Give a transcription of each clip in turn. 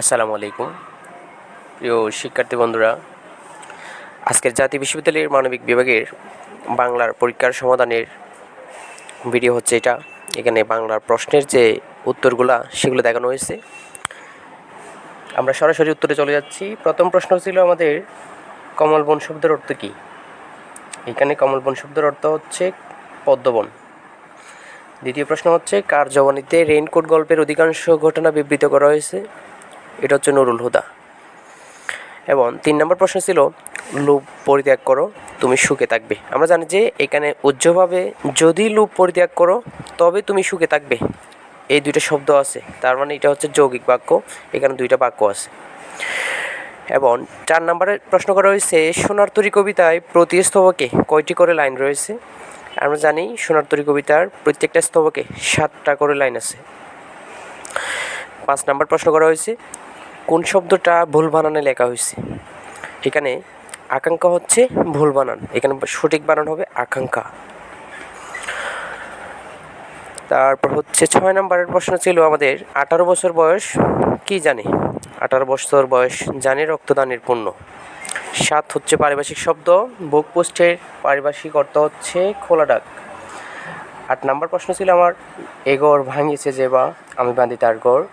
আসসালামু আলাইকুম। প্রিয় শিক্ষার্থী বন্ধুরা, আজকের জাতীয় বিশ্ববিদ্যালয়ের মানবিক বিভাগের বাংলার পরীক্ষার সমাধানের ভিডিও হচ্ছে এটা। এখানে বাংলার প্রশ্নের যে উত্তরগুলা, সেগুলো দেখানো হয়েছে। আমরা সরাসরি উত্তরে চলে যাচ্ছি। প্রথম প্রশ্ন ছিল আমাদের কমলবন শব্দের অর্থ কী? এখানে কমলবন শব্দের অর্থ হচ্ছে পদ্মবন। দ্বিতীয় প্রশ্ন হচ্ছে, কার জবানিতে রেইনকোট গল্পের অধিকাংশ ঘটনা বিবৃত করা হয়েছে? এটা হচ্ছে নুরুল হুদা। এবং তিন নম্বর প্রশ্ন ছিল, লুপ পরিত্যাগ করো, তুমি সুখে থাকবে। আমরা জানি যে এখানে উজ্জ্বভাবে যদি লুপ পরিত্যাগ করো, তবে তুমি সুখে থাকবে। এই দুইটা শব্দ আছে, তার মানে এটা হচ্ছে যৌগিক বাক্য, এখানে দুইটা বাক্য আছে। এবং চার নম্বরের প্রশ্ন করা হয়েছে, সোনার তরী কবিতায় প্রতি স্তবকে কয়টি করে লাইন রয়েছে? আমরা জানি সোনার তরী কবিতার প্রত্যেকটা স্তবকে সাতটা করে লাইন আছে। পাঁচ নাম্বার প্রশ্ন করা হয়েছে কোন শব্দটা ভুল বানানে লেখা হয়েছে এখানে আকাঙ্ক্ষা হচ্ছে ভুল বানান। এখানে সঠিক বানান হবে আকাঙ্ক্ষা। তারপর হচ্ছে ছয় নম্বরের প্রশ্ন ছিল আমাদের, আঠারো বছর বয়স কি জানে? আঠারো বছর বয়স জানে রক্তদানের পূর্ণ সাত হচ্ছে পারিভাষিক শব্দ, বুক পোস্টের পারিভাষিক অর্থ হচ্ছে খোলা ডাক। আট নাম্বার প্রশ্ন ছিল আমার এগর ভাঙিয়েছে যে বা, আমি বাঁধি তার গড়।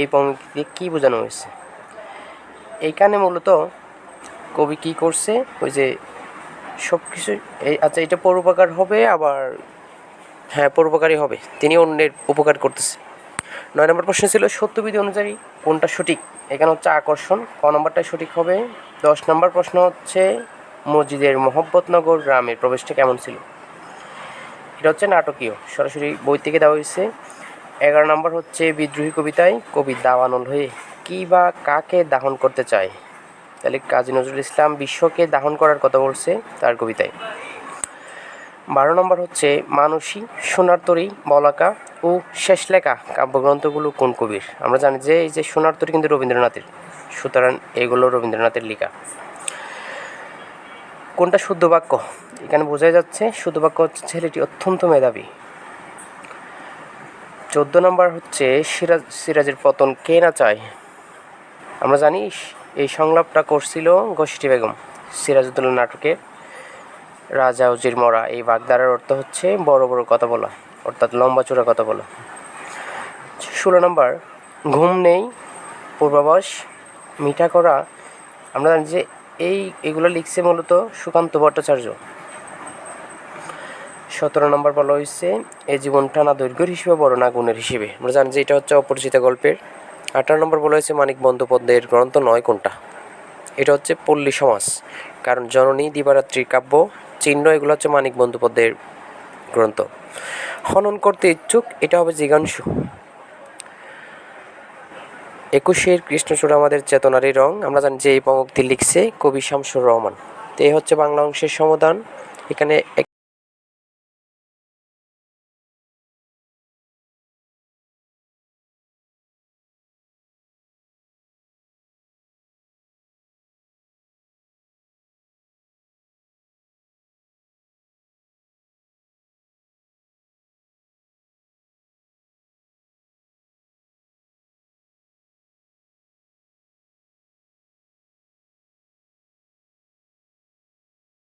এই পঙ্ক্তিতে কী বোঝানো হয়েছে? এইখানে মূলত কবি কী করছে? ওই যে সব কিছু আচ্ছা এটা পরোপকার হবে, আবার হ্যাঁ পরোপকারী হবে। তিনি অন্যের উপকার করতেছে। নয় নম্বর প্রশ্ন ছিল, সত্যবিধি অনুযায়ী কোনটা সঠিক? এখানে হচ্ছে আকর্ষণ। ক নম্বরটাই সঠিক হবে? দশ নম্বর প্রশ্ন হচ্ছে, মসজিদের মোহব্বতনগর গ্রামের প্রবেশটা কেমন ছিল? এটা হচ্ছে নাটকীয়। সরাসরি বই থেকে দেওয়া হয়েছে। এগারো নম্বর হচ্ছে বিদ্রোহী কবিতায় কবি দাওয়ানুল হয়ে কী বা কাকে দাহন করতে চায়? তাহলে কাজী নজরুল ইসলাম বিশ্বকে দাহন করার কথা বলছে তার কবিতায়। বারো নম্বর হচ্ছে মানসী, সোনার তরী, বলাকা ও শেষ লেখা কাব্যগ্রন্থগুলো কোন কবির? আমরা জানি যে এই যে সোনার তরী কিন্তু রবীন্দ্রনাথের, সুতরাং এগুলো রবীন্দ্রনাথের লেখা। কোনটা শুদ্ধ বাক্য? এখানে বোঝা যাচ্ছে শুদ্ধ বাক্য হচ্ছে ছেলেটি অত্যন্ত মেধাবী। চোদ্দ নম্বর হচ্ছে সিরাজ, সিরাজের পতন কে না চায়? আমরা জানি এই সংলাপটা করছিল গোষ্ঠী বেগম, সিরাজউদ্দৌলা নাটকের রাজা উজির মরা। এই বাগদারের অর্থ হচ্ছে বড় বড় কথা বলা, অর্থাৎ লম্বা চূড়া কথা বলা। ষোলো নম্বর, ঘুম নেই, পূর্বাভাস, মিঠা করা। আমরা জানি যে এই, এগুলো লিখছে মূলত সুকান্ত ভট্টাচার্য। সতেরো নম্বর বলা হয়েছে এই জীবনটা না দৈর্ঘ্যের হিসেবে, বড় না গুণের হিসেবে। আমরা জানি যে এটা হচ্ছে অপরিচিত গল্পের। আঠারো নম্বর বলা হয়েছে মানিক বন্দ্যোপাধ্যায়ের গ্রন্থ নয় কোনটা? এটা হচ্ছে পল্লী সমাজ। কারণ জননী দিবারাত্রির কাব্য, চিহ্ন, এগুলো হচ্ছে মানিক বন্দ্যোপাধ্যায়ের গ্রন্থ। খনন করতে ইচ্ছুক, এটা হবে জিগাংশু একুশের কৃষ্ণচূড়া, আমাদের চেতনারই রং। আমরা জানি যে এই পঙ্ক্তি লিখছে কবি শামসুর রহমান। তো এই হচ্ছে বাংলা অংশের সমাধান। এখানে